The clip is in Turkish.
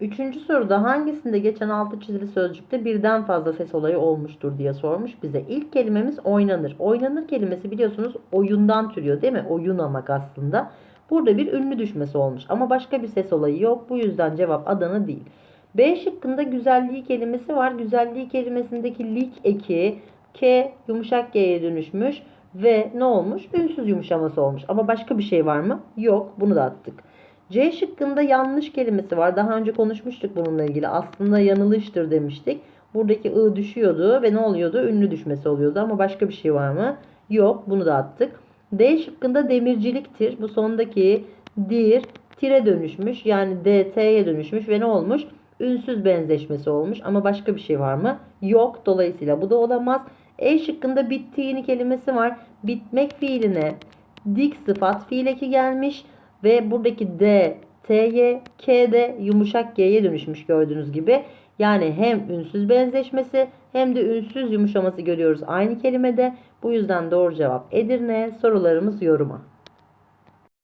Üçüncü soruda hangisinde geçen altı çizili sözcükte birden fazla ses olayı olmuştur diye sormuş bize. İlk kelimemiz oynanır. Oynanır kelimesi biliyorsunuz oyundan türüyor değil mi? Oyunamak aslında. Burada bir ünlü düşmesi olmuş ama başka bir ses olayı yok. Bu yüzden cevap Adana değil. B şıkkında güzelliği kelimesi var. Güzelliği kelimesindeki lik eki K yumuşak G'ye dönüşmüş ve ne olmuş? Ünsüz yumuşaması olmuş. Ama başka bir şey var mı? Yok. Bunu da attık. C şıkkında yanlış kelimesi var. Daha önce konuşmuştuk bununla ilgili. Aslında yanılıştır demiştik. Buradaki ı düşüyordu ve ne oluyordu? Ünlü düşmesi oluyordu ama başka bir şey var mı? Yok. Bunu da attık. D şıkkında demirciliktir. Bu sondaki dir tire dönüşmüş. Yani DT'ye dönüşmüş ve ne olmuş? Ünsüz benzeşmesi olmuş ama başka bir şey var mı? Yok. Dolayısıyla bu da olamaz. E şıkkında bittiğini kelimesi var. Bitmek fiiline dik sıfat fiil eki gelmiş ve buradaki D, T'ye, K de yumuşak G'ye dönüşmüş gördüğünüz gibi. Yani hem ünsüz benzeşmesi hem de ünsüz yumuşaması görüyoruz aynı kelimede. Bu yüzden doğru cevap Edirne. Sorularımız yoruma.